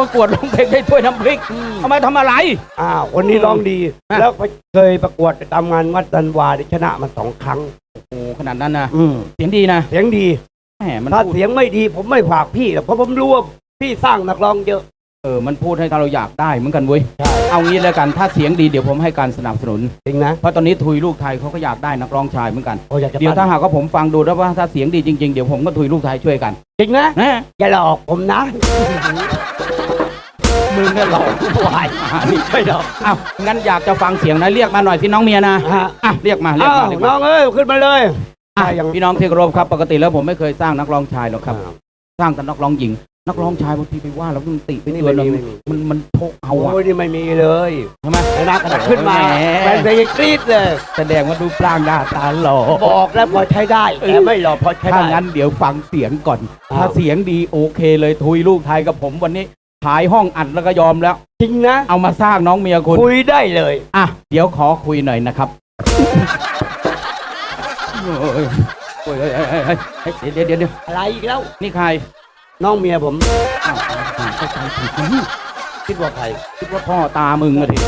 ประกวดร้องเพลงได้ถ้วยน้ำพริกเอามาทำอะไร อ้าวคนนี้ร้องดี อะ แล้วเคยประกวดตามงานวัดจันวาได้ชนะมาสองครั้ง โอ้ขนาดนั้นนะอืมเสียงดีนะเสียงดี แหมมันถ้าพูดเสียงไม่ดีผมไม่ฝากพี่หรอกเพราะผมรู้ว่าพี่สร้างนักร้องเยอะ เออมันพูดให้เราอยากได้เหมือนกันเว้ยใช่ เอางี้แล้วกันถ้าเสียงดีเดี๋ยวผมให้การสนับสนุน จริงนะเพราะตอนนี้ทุยลูกไทยเขาก็อยากได้นักร้องชายเหมือนกัน โอ้อยากจะเดี๋ยวถ้าปั้นหากว่าผมฟังดูแล้วว่าถ้าเสียงดีจริงๆ เดี๋ยวผมก็ทุยลูกไทยช่วยกันจริงนะ นะอย่าหลอกผมนะ มึงก็หลอกวายนี่ใช่หรออ้าวงั้นอยากจะฟังเสียงนะเรียกมาหน่อยสิน้องเมียนะฮะ อะเรียกมาเรียกอ้าวมาเรียกน้มาองเอ้ยขึ้นมาเลย อะยัง พี่น้องที่เคารพครับปกติแล้วผมไม่เคยสร้างนักร้องชายหรอกครับอ่าสร้างแต่นักร้องหญิง นักร้องชายบางทีไปว่าแล้วมันติไปไม่เตือนมีเราไม่มี มันมันโชกเอาอะโอ้ยนี่ไม่มีเลยใช่ไหม ไอ้นักกระดาษขึ้นมาแหม แฟนเพลงกรี๊ดเลย แสดงว่าดูปร่างหน้าตาหล่อบอกแล้วพอใช้ได้แต่ไม่หลอกพอใช้ถ้าได้ งั้นเดี๋ยวฟังเสียงก่อนอ้าวถ้าเสียงดีโอเคเลยทุยลูกไทยกับผมวันนี้ ขายห้องอัดแล้วก็ยอมแล้ว จริงนะ เอามาสร้างน้องเมียคุณคุยได้เลย อะเดี๋ยวขอคุยหน่อยนะครับโอ้ยโอ้ยเฮ้ยเฮ้ยเฮ้ยเฮ้ยเดี๋ยวเดี๋ยวเดี๋ยวอะไรอีกแล้ว นี่ใครน้องเมียผมอ้าวอ่าเข้าใจผิดคิดว่าใครคิดว่าพ่อตามึงอะดิ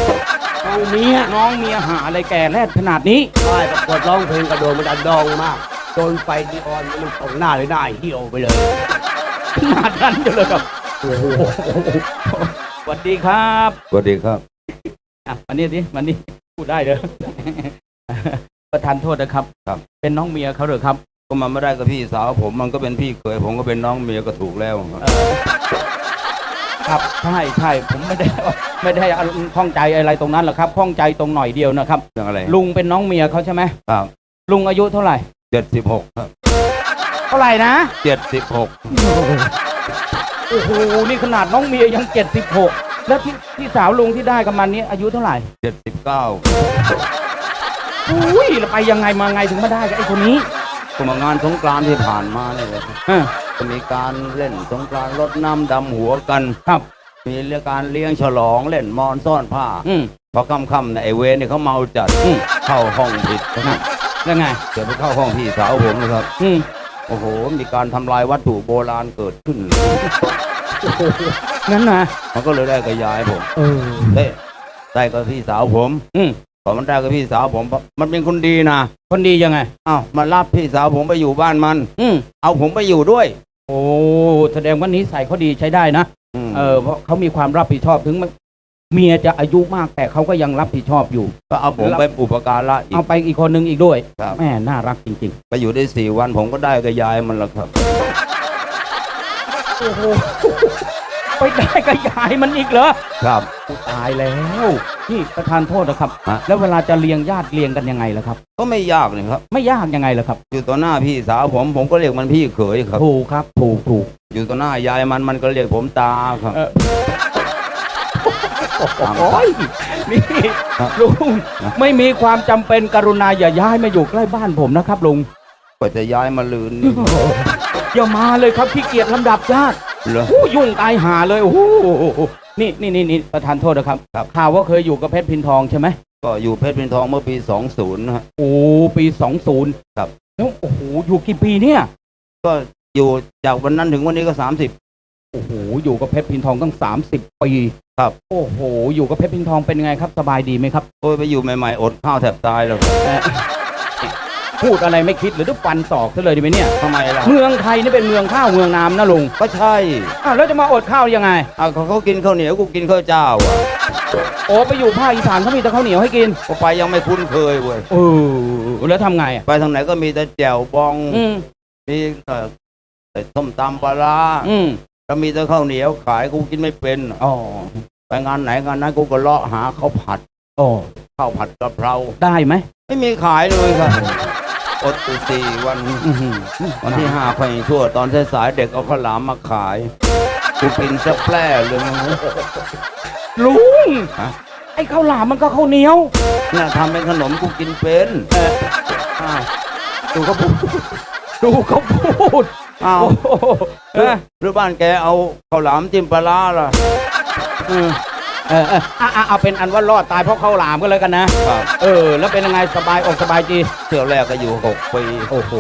น้องเมียน้องเมียหาอะไรแก่แรดขนาดนี้ ไม่ประกวดร้องเพลงกระโดดมันดันดองมากโดนไฟดีออนมันตรงหน้าเลยหน้าเหี่ยวไปเลย ขนาดนั้นอยู่เลยครับโอ้โห สวัสดีครับสวัสดีครับอะวันนี้ดิวันนี้พูดได้เลยประทานโทษนะครับ ครับ เป็นน้องเมียเขาเหรอครับ ก็มันไม่ได้กับพี่สาวผมมันก็เป็นพี่เคย ผมก็เป็นน้องเมียก็ถูกแล้วครับเออครับใช่ใช่ผมไม่ได้ ไม่ได้อารมณ์ข้องใจอะไรตรงนั้นหรอกครับข้องใจตรงหน่อยเดียวนะครับ เรื่องอะไรลุงเป็นน้องเมียเขาใช่ไหมครับลุงอายุเท่าไหร่เจ็ดสิบหกครับ เท่าไหร่นะเจ็ดสิบหก โอ้โห นี่ขนาดน้องเมียยังเจ็ดสิบหกแล้วที่ที่สาวลุงที่ได้กับมันนี้อายุเท่าไหร่เจ็ดสิบเก้าอุ้ยแล้วไปยังไงมาไงถึงมาได้กับไอ้คนนี้ก็มางานสงกรานต์ที่ผ่านมาเนี่ยเลยเออจะมีการเล่นสงกรานต์รดน้ำดำหัวกัน ครับ มีเรื่องการเลี้ยงฉลองเล่นมอนซ่อนผ้าอืมพอค่ำๆเนี่ยไอเวรเนี่ยเขาเมาจัดอืมเข้าห้องผิดนะครับแล้วไง เดี๋ยวไปเข้าห้องพี่สาวผมนะครับ อืม โอ้โห มีการทำลายวัตถุโบราณเกิดขึ้น งั้นนะมันก็เลยได้กับยายผมเออได้ได้กับพี่สาวผม อืมพอมันได้กับพี่สาวผม มันเป็นคนดีนะคนดียังไงอ้าวมารับพี่สาวผมไปอยู่บ้านมัน อืมเอาผมไปอยู่ด้วย โอ้แสดงว่านิสัยเขาดีใช้ได้นะมเออเพราะเขามีความรับผิดชอบถึงมัน เมียจะอายุมากแต่เขาก็ยังรับผิดชอบอยู่ ก็เอาผมไปอุปการะอีเอากไปอีกคนนึงอีกด้วยครับ แม่น่ารักจริงไปอยู่ได้สี่วันผมก็ได้กับยายมันแล้วครับ ๆโอ้โหไปได้กับยายมันอีกเหรอครับกูตายแล้วนี่ประธานโทษนะครับ ฮะ แล้วเวลาจะเลี้ยงญาติเลี้ยงกันยังไงล่ะครับ ก็ไม่ยากเลยครับ ไม่ยากยังไงล่ะครับอยู่ต่อหน้าพี่สาวผมผมก็เรียกมันพี่เขยครับ ถูกครับถูกถูกอยู่ต่อหน้ายายมันมันก็เรียกผมตาครับ เออ โอ้ยนี่ครับลุงไม่มีความจำเป็นกรุณาอย่าย้ายมาอยู่ใกล้บ้านผมนะครับลุงก็จะย้ายมาลืนนี่อย่ามาเลยครับขี้เกียจลำดับญาติเหรอ โอ้ยุ่งตายหาเลยโอ้โหนี่นี่นี่นี่ประธานโทษนะครับครับ ข่าวว่าเคยอยู่กับเพชรพินทองใช่ไหมก็อยู่เพชรพินทองเมื่อปีสองศูนย์นะฮะ โอ้ปีสองศูนย์ครับ แล้วโอ้โหอยู่กี่ปีเนี่ย ก็อยู่จากวันนั้นถึงวันนี้ก็สามสิบ โอ้โหอยู่กับเพชรพินทองตั้งสามสิบปีครับ โอ้โห อยู่กับเพชรพินทองเป็นไงครับ สบายดีไหมครับ โอ้ยไปอยู่ใหม่ๆ อดข้าวแทบตายแล้วครับเอ่อพูดอะไรไม่คิดหรือต้องฟันศอกซะเลยดีไหมเนี่ย ทำไมล่ะเมืองไทยนี่เป็นเมืองข้าวเมืองน้ำนะลุงก็ใช่อ้าวแล้วจะมาอดข้าวยังไง อะเขาเขากินข้าวเหนียวกูกินข้าวเจ้าอะโอ้ไปอยู่ภาคอีสานเขามีแต่ข้าวเหนียวให้กินก็ไปยังไม่คุ้นเคยเว้ยเออแล้วทำไงอะไปทางไหนก็มีแต่แจ่วบองอืมมีเอ่อแต่ส้มตำปลาร้าอืม ก็มีแต่ข้าวเหนียวขายกูกินไม่เป็นอ๋อไปงานไหนงานนั้นกูก็เลาะหาข้าวผัดอ๋อข้าวผัดกะเพราได้ไหม ไม่มีขายเลยครับอดอยู่สี่วันอื้อหือวันที่ห้าค่อยชั่ว ตอนสายๆเด็กเอาข้าวหลามมาขายกูกินสะแปร่เลยมึงลุงฮะไอ้ข้าวหลามมันก็ข้าวเหนียวน่าทำเป็นขนมกูกินเป็นเอออ้าวดูเขาพูดดูเขาพูด อ้าวโอ้โหเออหรือบ้านแกเอาข้าวหลามจิ้มปลาร้าล่ะเออเออเอออะอะเอาเป็นอันว่ารอดตายเพราะข้าวหลามก็แล้วกันนะ ครับเออ แล้วเป็นยังไงสบายอกสบายจีเที่ยวแรกก็อยู่หกปีโอ้โห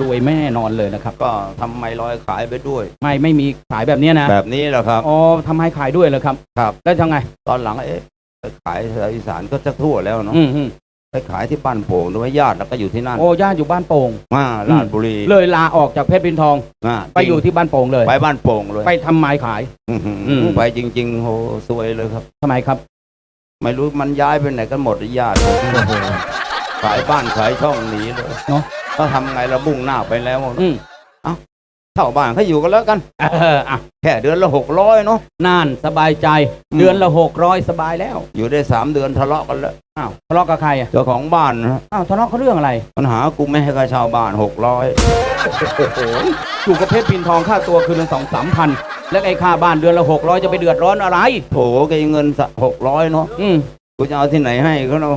รวยแม่นอนเลยนะครับ ก็ทำไมลอยขายไปด้วย ไม่ไม่มีขายแบบเนี้ยนะ แบบนี้แหละครับอ๋อทำให้ขายด้วยเลยครับ ครับ แล้วทำไง ตอนหลังเอ๊ะไปขายแถวอีสานก็จะทั่วแล้วเนาะอืมอืม ไปขายที่บ้านโป่งด้วยญาติแล้วก็อยู่ที่นั่นโอ้ย่าอยู่บ้านโป่งมาลาดบุรีเลยลาออกจากเพชรบินทองอ่าไปอยู่ที่บ้านโป่งเลย ไปบ้านโป่งเลย ไปทำไม้ขายอื้อหืออืมไปจริง ๆโหสวยเลยครับทำไมครับ ไม่รู้มันย้ายไปไหนกันหมดญาติผมขายบ้านขายช่องหนีเลยเนอะก็ทำไงเราบุ่งหน้าไปแล้วอืม เช่าบ้านเขาอยู่กันแล้วกัน เอออะแค่เดือนละหกร้อยเนาะน่านสบายใจ อืม เดือนละหกร้อยสบายแล้วอยู่ได้สามเดือนทะเลาะกันแล้วอ้าวทะเลาะกับใครอะเจ้าของบ้านนะอ้าวทะเลาะเขาเรื่องอะไรปัญหากูไม่ให้ค่าเช่าบ้านหกร้อยอยู่กับเพชรบินทองค่าตัวคืนละสองสามพันแล้วไอ้ค่าบ้านเดือนละหกร้อยจะไปเดือดร้อนอะไร โถแกเงินหกร้อยเนาะอืมกูจะเอาที่ไหนให้เขาเนาะ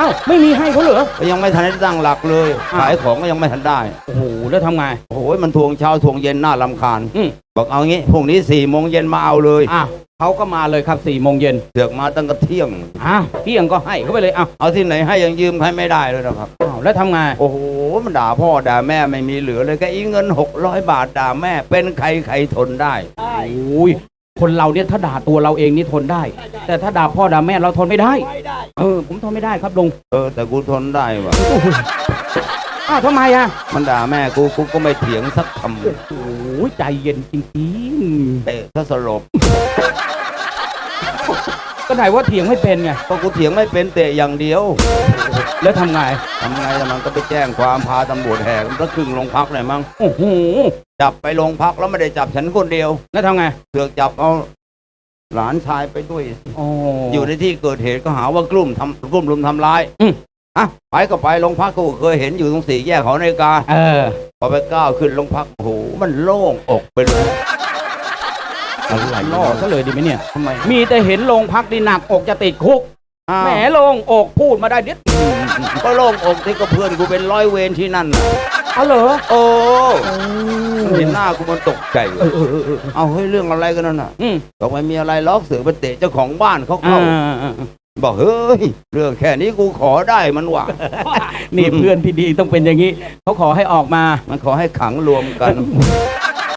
อ้าวไม่มีให้เขาเหรอก็ยังไม่ทันได้ตั้งหลักเลยอ้าวขายของก็ยังไม่ทันได้ โอ้โหแล้วทำไง โอ้โหมันทวงเช้าทวงเย็นน่ารำคาญ อืมบอกเอางี้พรุ่งนี้สี่โมงเย็นมาเอาเลย อะเขาก็มาเลยครับสี่โมงเย็นเสือกมาตั้งแต่เที่ยงอ้าวเที่ยงก็ให้เขาไปเลยอ้าวเอาที่ไหนให้ยังยืมใครไม่ได้เลยนะครับ อ้าวแล้วทำไง โอ้โห มันด่าพ่อด่าแม่ไม่มีเหลือเลยแกอีเงินหกร้อยบาทด่าแม่ เป็นใครใครทนได้ โอ้ยคนเราเนี่ยถ้าด่าตัวเราเองนี่ทนได้ แต่ถ้าด่าพ่อด่าแม่เราทนไม่ได้ เออผมทนไม่ได้ครับลุงเออแต่กูทนได้ว่ะ อ้าวทำไมอะมันด่าแม่กูกูก็ไม่เถียงสักคโอ้ยใจเย็นจริงำเตะถ้าสลบๆก็ไหนว่าเถียงไม่เป็นไงก็กูเถียงไม่เป็นเตะอย่างเดียวแล้วทำไงทำไงล่ะมันก็ไปแจ้งความพาตำรวจแหกมันก็ครึ่งโรงพักเลยมั้งโอ้โหจับไปโรงพักแล้วไม่ได้จับฉันคนเดียวแล้วทำไง เสือกจับเอา หลานชายไปด้วย โอ้อยู่ในที่เกิดเหตุก็หาว่ากลุ่มทำกลุ่มรุมทำร้ายอืมอะไปก็ไปโรงพักกูเคยเห็นอยู่ตรงสี่แยกหอนาฬิกาเออ พอไปก้าวขึ้นโรงพักโอ้โหมันโล่งอกไปเลยอะไรล่อซะเลยดีไหมเนี่ย ทำไมมีแต่เห็นโรงพักดีหนักอกจะติดคุก อ้าว แหมโรงอกพูดมาได้เด็ด ก็โล่งอกที่ก็เพื่อนกูเป็นร้อยเวรที่นั่นน่ะอ๋อเหรอโอ้มันเห็นหน้ากูมันตกใจเออเออเออเออเอาเฮ้ยเรื่องอะไรกันนั่นน่ะอืมบอกไม่มีอะไรล็อกเสือไปเตะเจ้าของบ้านเขาอ่าเข้าอ่าอ่าบอกเฮ้ย เรื่องแค่นี้กูขอได้มันว่ะนี่เพื่อนที่ดีต้องเป็นอย่างนี้ เขาขอให้ออกมา มันขอให้ขังรวมกัน